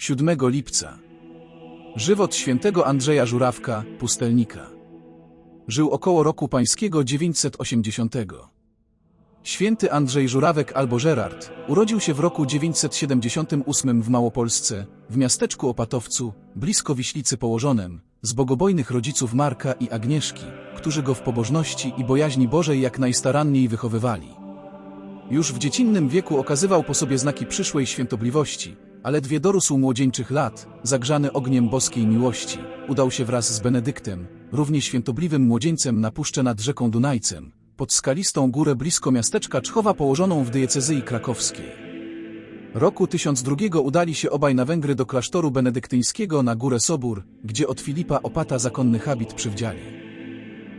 7 lipca. Żywot świętego Andrzeja Żurawka, pustelnika. Żył około roku pańskiego 980. Święty Andrzej Żurawek albo Żerard urodził się w roku 978 w Małopolsce, w miasteczku Opatowcu, blisko Wiślicy położonym, z bogobojnych rodziców Marka i Agnieszki, którzy go w pobożności i bojaźni Bożej jak najstaranniej wychowywali. Już w dziecinnym wieku okazywał po sobie znaki przyszłej świętobliwości, ledwie dorósł młodzieńczych lat, zagrzany ogniem boskiej miłości, udał się wraz z Benedyktem, równie świętobliwym młodzieńcem na puszczę nad rzeką Dunajcem, pod skalistą górę blisko miasteczka Czchowa położoną w diecezji krakowskiej. Roku 1002 udali się obaj na Węgry do klasztoru benedyktyńskiego na górę Sobór, gdzie od Filipa Opata zakonny habit przywdziali.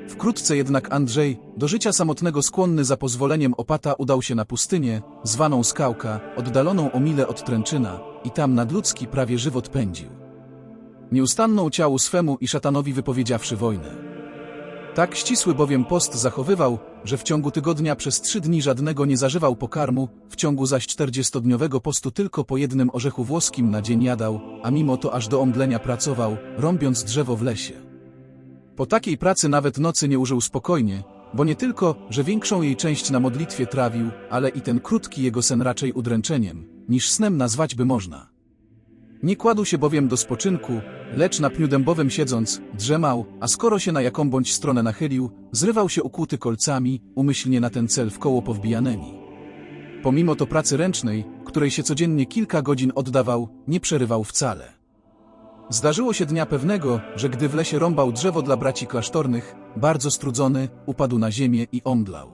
Wkrótce jednak Andrzej, do życia samotnego skłonny za pozwoleniem Opata udał się na pustynię, zwaną Skałka, oddaloną o mile od Tręczyna, i tam nadludzki prawie żywot pędził. Nieustanną ciału swemu i szatanowi wypowiedziawszy wojnę. Tak ścisły bowiem post zachowywał, że w ciągu tygodnia przez trzy dni żadnego nie zażywał pokarmu, w ciągu zaś czterdziestodniowego postu tylko po jednym orzechu włoskim na dzień jadał, a mimo to aż do omdlenia pracował, rąbiąc drzewo w lesie. Po takiej pracy nawet nocy nie użył spokojnie, bo nie tylko, że większą jej część na modlitwie trawił, ale i ten krótki jego sen raczej udręczeniem, niż snem nazwać by można. Nie kładł się bowiem do spoczynku, lecz na pniu dębowym siedząc, drzemał, a skoro się na jaką bądź stronę nachylił, zrywał się ukłuty kolcami, umyślnie na ten cel w koło powbijanymi. Pomimo to pracy ręcznej, której się codziennie kilka godzin oddawał, nie przerywał wcale. Zdarzyło się dnia pewnego, że gdy w lesie rąbał drzewo dla braci klasztornych, bardzo strudzony, upadł na ziemię i omdlał.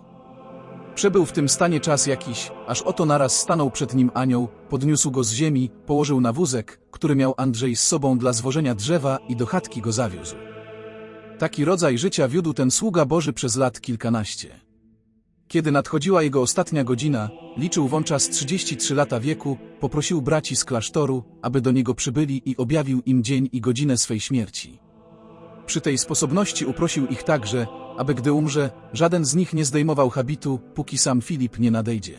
Przebył w tym stanie czas jakiś, aż oto naraz stanął przed nim anioł, podniósł go z ziemi, położył na wózek, który miał Andrzej z sobą dla zwożenia drzewa i do chatki go zawiózł. Taki rodzaj życia wiódł ten sługa Boży przez lat kilkanaście. Kiedy nadchodziła jego ostatnia godzina, liczył wączas 33 lata wieku, poprosił braci z klasztoru, aby do niego przybyli i objawił im dzień i godzinę swej śmierci. Przy tej sposobności uprosił ich także, aby gdy umrze, żaden z nich nie zdejmował habitu, póki sam Filip nie nadejdzie.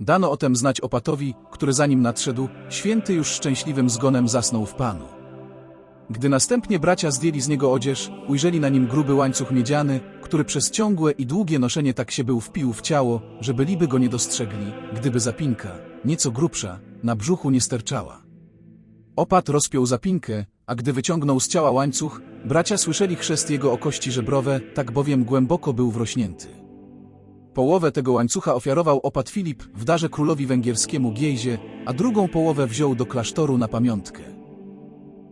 Dano o tem znać opatowi, który za nim nadszedł, święty już szczęśliwym zgonem zasnął w Panu. Gdy następnie bracia zdjęli z niego odzież, ujrzeli na nim gruby łańcuch miedziany, który przez ciągłe i długie noszenie tak się był wpił w ciało, że byliby go nie dostrzegli, gdyby zapinka, nieco grubsza, na brzuchu nie sterczała. Opat rozpiął zapinkę, a gdy wyciągnął z ciała łańcuch, bracia słyszeli chrzest jego o kości żebrowe, tak bowiem głęboko był wrośnięty. Połowę tego łańcucha ofiarował opat Filip w darze królowi węgierskiemu Giejzie, a drugą połowę wziął do klasztoru na pamiątkę.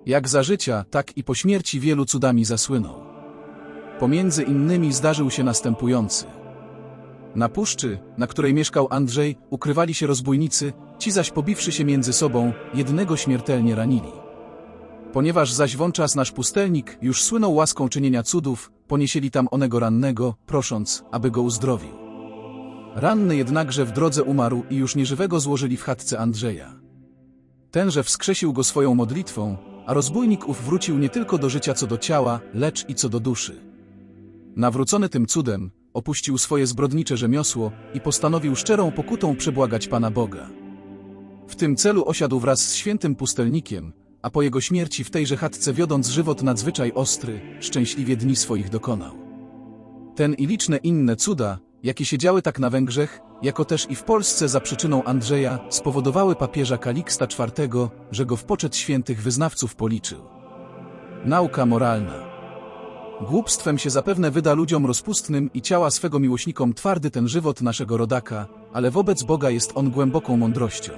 Jak za życia, tak i po śmierci wielu cudami zasłynął. Pomiędzy innymi zdarzył się następujący. Na puszczy, na której mieszkał Andrzej, ukrywali się rozbójnicy, ci zaś pobiwszy się między sobą, jednego śmiertelnie ranili. Ponieważ zaś wączas nasz pustelnik już słynął łaską czynienia cudów, poniesieli tam onego rannego, prosząc, aby go uzdrowił. Ranny jednakże w drodze umarł i już nieżywego złożyli w chatce Andrzeja. Tenże wskrzesił go swoją modlitwą, a rozbójnik ów wrócił nie tylko do życia co do ciała, lecz i co do duszy. Nawrócony tym cudem, opuścił swoje zbrodnicze rzemiosło i postanowił szczerą pokutą przebłagać Pana Boga. W tym celu osiadł wraz z świętym pustelnikiem, a po jego śmierci w tejże chatce wiodąc żywot nadzwyczaj ostry, szczęśliwie dni swoich dokonał. Ten i liczne inne cuda, jakie się działy tak na Węgrzech, jako też i w Polsce za przyczyną Andrzeja, spowodowały papieża Kaliksta IV, że go w poczet świętych wyznawców policzył. Nauka moralna Głupstwem się zapewne wyda ludziom rozpustnym i ciała swego miłośnikom twardy ten żywot naszego rodaka, ale wobec Boga jest on głęboką mądrością.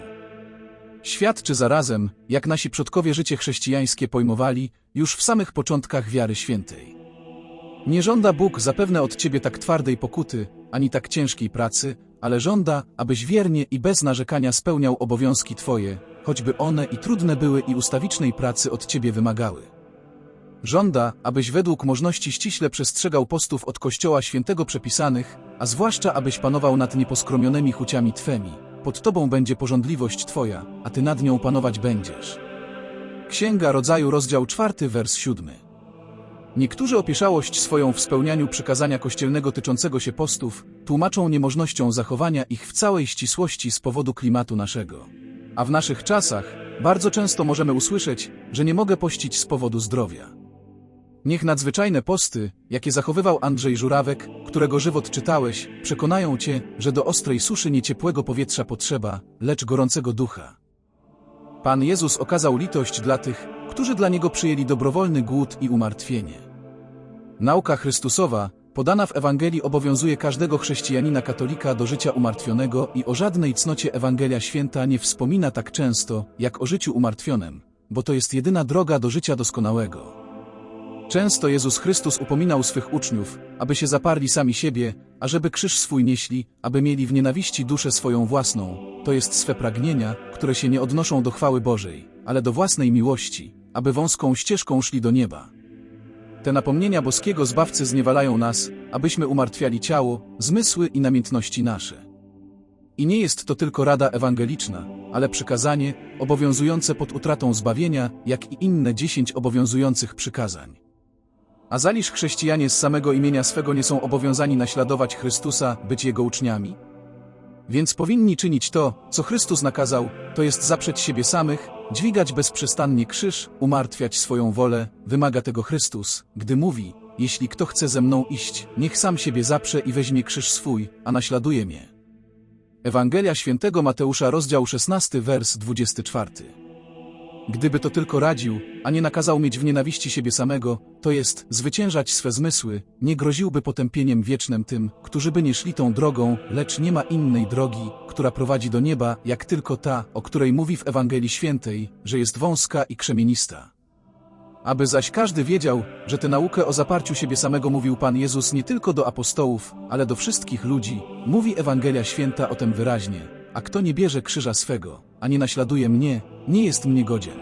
Świadczy zarazem, jak nasi przodkowie życie chrześcijańskie pojmowali już w samych początkach wiary świętej. Nie żąda Bóg zapewne od ciebie tak twardej pokuty, ani tak ciężkiej pracy, ale żąda, abyś wiernie i bez narzekania spełniał obowiązki twoje, choćby one i trudne były i ustawicznej pracy od ciebie wymagały. Żąda, abyś według możności ściśle przestrzegał postów od Kościoła Świętego przepisanych, a zwłaszcza abyś panował nad nieposkromionymi chuciami Twemi. Pod Tobą będzie porządliwość Twoja, a Ty nad nią panować będziesz. Księga Rodzaju, rozdział czwarty, wers siódmy. Niektórzy opieszałość swoją w spełnianiu przykazania kościelnego tyczącego się postów tłumaczą niemożnością zachowania ich w całej ścisłości z powodu klimatu naszego. A w naszych czasach, Bardzo często możemy usłyszeć, że nie mogę pościć z powodu zdrowia. Niech nadzwyczajne posty, jakie zachowywał Andrzej Żurawek, którego żywot czytałeś, przekonają cię, że do ostrej suszy nie ciepłego powietrza potrzeba, lecz gorącego ducha. Pan Jezus okazał litość dla tych, którzy dla Niego przyjęli dobrowolny głód i umartwienie. Nauka Chrystusowa, podana w Ewangelii obowiązuje każdego chrześcijanina katolika do życia umartwionego i o żadnej cnocie Ewangelia Święta nie wspomina tak często, jak o życiu umartwionym, bo to jest jedyna droga do życia doskonałego. Często Jezus Chrystus upominał swych uczniów, aby się zaparli sami siebie, ażeby krzyż swój nieśli, aby mieli w nienawiści duszę swoją własną, to jest swe pragnienia, które się nie odnoszą do chwały Bożej, ale do własnej miłości, aby wąską ścieżką szli do nieba. Te napomnienia boskiego Zbawcy zniewalają nas, abyśmy umartwiali ciało, zmysły i namiętności nasze. I nie jest to tylko rada ewangeliczna, ale przykazanie, obowiązujące pod utratą zbawienia, jak i inne dziesięć obowiązujących przykazań. A zaliż chrześcijanie z samego imienia swego nie są obowiązani naśladować Chrystusa, być Jego uczniami? Więc powinni czynić to, co Chrystus nakazał, to jest zaprzeć siebie samych, dźwigać bezprzestannie krzyż, umartwiać swoją wolę, wymaga tego Chrystus, gdy mówi, jeśli kto chce ze mną iść, niech sam siebie zaprze i weźmie krzyż swój, a naśladuje mnie. Ewangelia świętego Mateusza rozdział 16 wers 24 Gdyby to tylko radził, a nie nakazał mieć w nienawiści siebie samego, to jest, zwyciężać swe zmysły, nie groziłby potępieniem wiecznym tym, którzy by nie szli tą drogą, lecz nie ma innej drogi, która prowadzi do nieba, jak tylko ta, o której mówi w Ewangelii Świętej, że jest wąska i krzemienista. Aby zaś każdy wiedział, że tę naukę o zaparciu siebie samego mówił Pan Jezus nie tylko do apostołów, ale do wszystkich ludzi, mówi Ewangelia Święta o tym wyraźnie. A kto nie bierze krzyża swego, a nie naśladuje mnie, nie jest mnie godzien.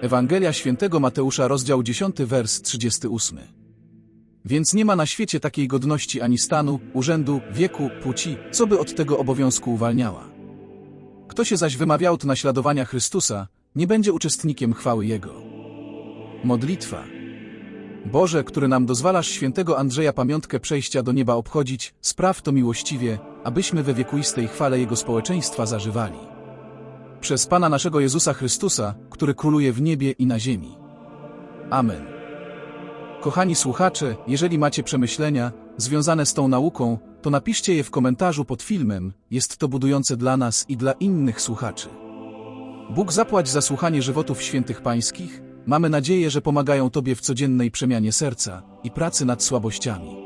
Ewangelia Świętego Mateusza, rozdział 10, wers 38. Więc nie ma na świecie takiej godności ani stanu, urzędu, wieku, płci, co by od tego obowiązku uwalniała. Kto się zaś wymawiał od naśladowania Chrystusa, nie będzie uczestnikiem chwały Jego. Modlitwa. Boże, który nam dozwalasz świętego Andrzeja pamiątkę przejścia do nieba obchodzić, spraw to miłościwie, abyśmy we wiekuistej chwale Jego społeczeństwa zażywali. Przez Pana naszego Jezusa Chrystusa, który króluje w niebie i na ziemi. Amen. Kochani słuchacze, jeżeli macie przemyślenia związane z tą nauką, to napiszcie je w komentarzu pod filmem, jest to budujące dla nas i dla innych słuchaczy. Bóg zapłać za słuchanie żywotów świętych pańskich, mamy nadzieję, że pomagają Tobie w codziennej przemianie serca i pracy nad słabościami.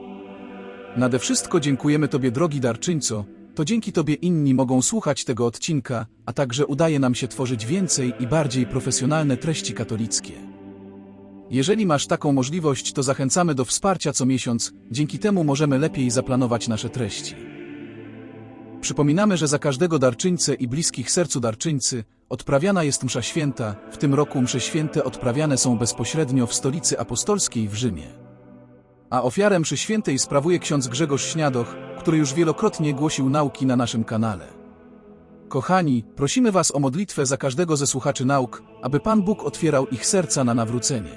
Nade wszystko dziękujemy Tobie drogi darczyńco, to dzięki Tobie inni mogą słuchać tego odcinka, a także udaje nam się tworzyć więcej i bardziej profesjonalne treści katolickie. Jeżeli masz taką możliwość, to zachęcamy do wsparcia co miesiąc, dzięki temu możemy lepiej zaplanować nasze treści. Przypominamy, że za każdego darczyńcę i bliskich sercu darczyńcy odprawiana jest msza święta, w tym roku msze święte odprawiane są bezpośrednio w stolicy apostolskiej w Rzymie. A ofiarę mszy świętej sprawuje ksiądz Grzegorz Śniadoch, który już wielokrotnie głosił nauki na naszym kanale. Kochani, prosimy Was o modlitwę za każdego ze słuchaczy nauk, aby Pan Bóg otwierał ich serca na nawrócenie.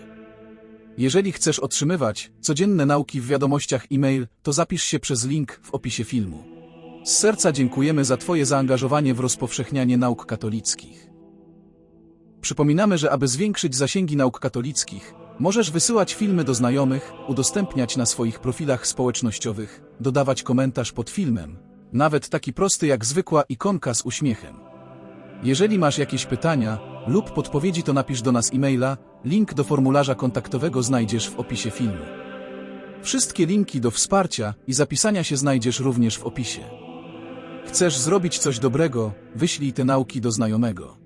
Jeżeli chcesz otrzymywać codzienne nauki w wiadomościach e-mail, to zapisz się przez link w opisie filmu. Z serca dziękujemy za Twoje zaangażowanie w rozpowszechnianie nauk katolickich. Przypominamy, że aby zwiększyć zasięgi nauk katolickich, możesz wysyłać filmy do znajomych, udostępniać na swoich profilach społecznościowych, dodawać komentarz pod filmem, nawet taki prosty jak zwykła ikonka z uśmiechem. Jeżeli masz jakieś pytania lub podpowiedzi, to napisz do nas e-maila, link do formularza kontaktowego znajdziesz w opisie filmu. Wszystkie linki do wsparcia i zapisania się znajdziesz również w opisie. Chcesz zrobić coś dobrego, wyślij te nauki do znajomego.